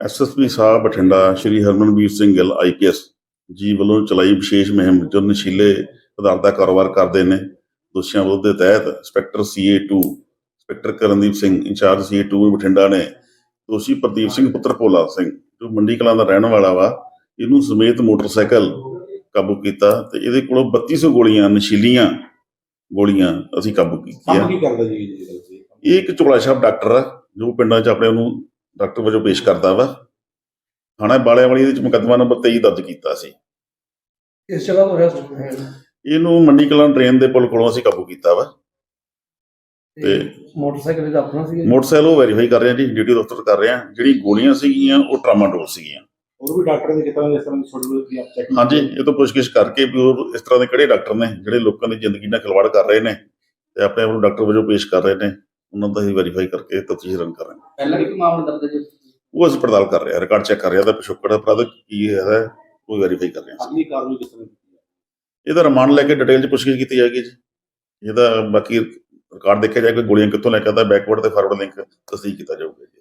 SSP ਸਾਹਿਬ Bathinda Shri Harmanveer Singh Gill IPS ji ਵੱਲੋਂ ਚਲਾਈ ਵਿਸ਼ੇਸ਼ ਮੁਹਿੰਮ ਜੋ ਨਸ਼ੀਲੇ ਪਦਾਰਥ ਦਾ ਕਾਰੋਬਾਰ ਕਰਦੇ ਨੇ। ਦੋਸ਼ੀਆਂ ਵਿਰੁੱਧ ਦੇ ਤਹਿਤ ਇੰਸਪੈਕਟਰ ਸੀਏ2 ਇੰਸਪੈਕਟਰ ਕਰਨਦੀਪ ਸਿੰਘ, ਇੰਚਾਰਜ ਸੀਏ2 ਬਠਿੰਡਾ ਨੇ। ਦੋਸ਼ੀ ਪ੍ਰਦੀਪ ਸਿੰਘ, ਪੁੱਤਰ ਭੋਲਾ ਸਿੰਘ। ਜੋ ਮੰਡੀ ਕਲਾਂ ਦਾ ਰਹਿਣ ਵਾਲਾ ਵਾ ਇਹਨੂੰ ਸਮੇਤ ਮੋਟਰਸਾਈਕਲ ਕਾਬੂ ਕੀਤਾ ਤੇ ਇਹਦੇ ਕੋਲੋਂ 3200 ਗੋਲੀਆਂ ਨਸ਼ੀਲੀਆਂ ਗੋਲੀਆਂ ਅਸੀਂ ਕਾਬੂ ਕੀਤੀਆਂ। ਕੀ ਕਰਦਾ ਜੀ ਇਹ ਇੱਕ ਚੋਲਾ ਸਾਹਿਬ ਡਾਕਟਰ ਆ ਜੋ ਪਿੰਡਾਂ 'ਚ ਆਪਣੇ ਨੂੰ ਡਾਕਟਰ ਵਜੋਂ ਪੇਸ਼ ਕਰਦਾ ਵਾ। ਥਾਣਾ ਬਾਲਿਆਂ ਵਾਲੀ ਦੇ ਵਿੱਚ ਮੁਕੱਦਮਾ ਨੰਬਰ 23 ਦਰਜ ਕੀਤਾ ਸੀ। ਇਸ ਜਗ੍ਹਾ ਤੋਂ ਰੈਸਟ ਹੈ ਇਹਨੂੰ ਮੰਡੀ ਕਲਾਂ ਟ੍ਰੇਨ ਦੇ ਪੁਲ ਕੋਲੋਂ ਅਸੀਂ ਕਾਬੂ ਕੀਤਾ ਵਾ। ਤੇ ਮੋਟਰਸਾਈਕਲ ਇਹਦਾ ਆਪਣਾ ਸੀ ਮੋਟਰਸਾਈਕਲ ਉਹ ਵੈਰੀਫਾਈ ਕਰ ਰਹੇ ਆ ਜੀ ਡਿਊਟੀ ਦਫ਼ਤਰ ਕਰ ਰਹੇ। ਆ ਜਿਹੜੀ ਗੋਲੀਆਂ ਸੀਗੀਆਂ ਉਹ ਟਰਾਮਾਡੋਲ ਸੀਗੀਆਂ। ਹੋਰ ਵੀ ਡਾਕਟਰ ਦੇ ਕਿਤਨਾ ਜਿਸ ਤਰ੍ਹਾਂ ਛੋਟੇ ਛੋਟੇ ਆਪ ਚੈੱਕ ਹਾਂਜੀ ਇਹ ਤੋਂ ਪੁੱਛਗਿੱਛ ਕਰਕੇ ਵੀ ਉਹ ਇਸ ਤਰ੍ਹਾਂ ਦੇ ਕਿਹੜੇ ਡਾਕਟਰ ਨੇ ਜਿਹੜੇ ਲੋਕਾਂ ਦੀ ਜ਼ਿੰਦਗੀ ਨਾਲ ਖਿਲਵਾੜ ਕਰ ਰਹੇ ਨੇ ਤੇ ਆਪਣੇ ਆਪ ਨੂੰ ਡਾਕਟਰ ਵਜੋਂ ਪੇਸ਼ ਕਰ ਰਹੇ ਨੇ ਉਹਨਾਂ ਦਾ ਹੀ ਵੈਰੀਫਾਈ ਕਰਕੇ ਤਫਤੀਸ਼ ਰਨ ਕਰ ਰਹੇ ਹਾਂ ਪਹਿਲਾਂ ਵੀ ਕੋਈ ਮਾਮਲਾ ਦਰਜ ਹੈ ਜੀ? ਉਹ ਅਸੀਂ ਪੜਤਾਲ ਕਰ ਰਹੇ ਹਾਂ ਰਿਕਾਰਡ ਚੈੱਕ ਕਰ ਰਹੇ ਹਾਂ ਦਾ ਪਿਛੋਕੜ ਅਪਰਾਧ ਕੀ ਹੈ ਉਹ ਵੈਰੀਫਾਈ ਕਰ ਰਹੇ ਹਾਂ। ਅਗਲੀ ਕਾਰਵਾਈ ਕਿਸ ਤਰ੍ਹਾਂ ਕੀਤੀ ਇਹਦਾ ਰਿਮਾਂਡ ਲੈ ਕੇ ਡਿਟੇਲ ਚ ਪੁੱਛਗਿੱਛ ਕੀਤੀ ਜਾਏਗੀ ਜੀ। ਇਹਦਾ ਬਾਕੀ ਰਿਕਾਰਡ ਦੇਖਿਆ ਜਾਏਗਾ ਗੋਲੀਆਂ ਕਿੱਥੋਂ ਲੈ ਕੇ ਆਉਂਦਾ ਬੈਕਵਰਡ ਤੇ ਫਾਰਵਰਡ ਲਿੰਕ ਤਸਦੀਕ ਕੀਤਾ ਜਾਊਗਾ ਜੀ।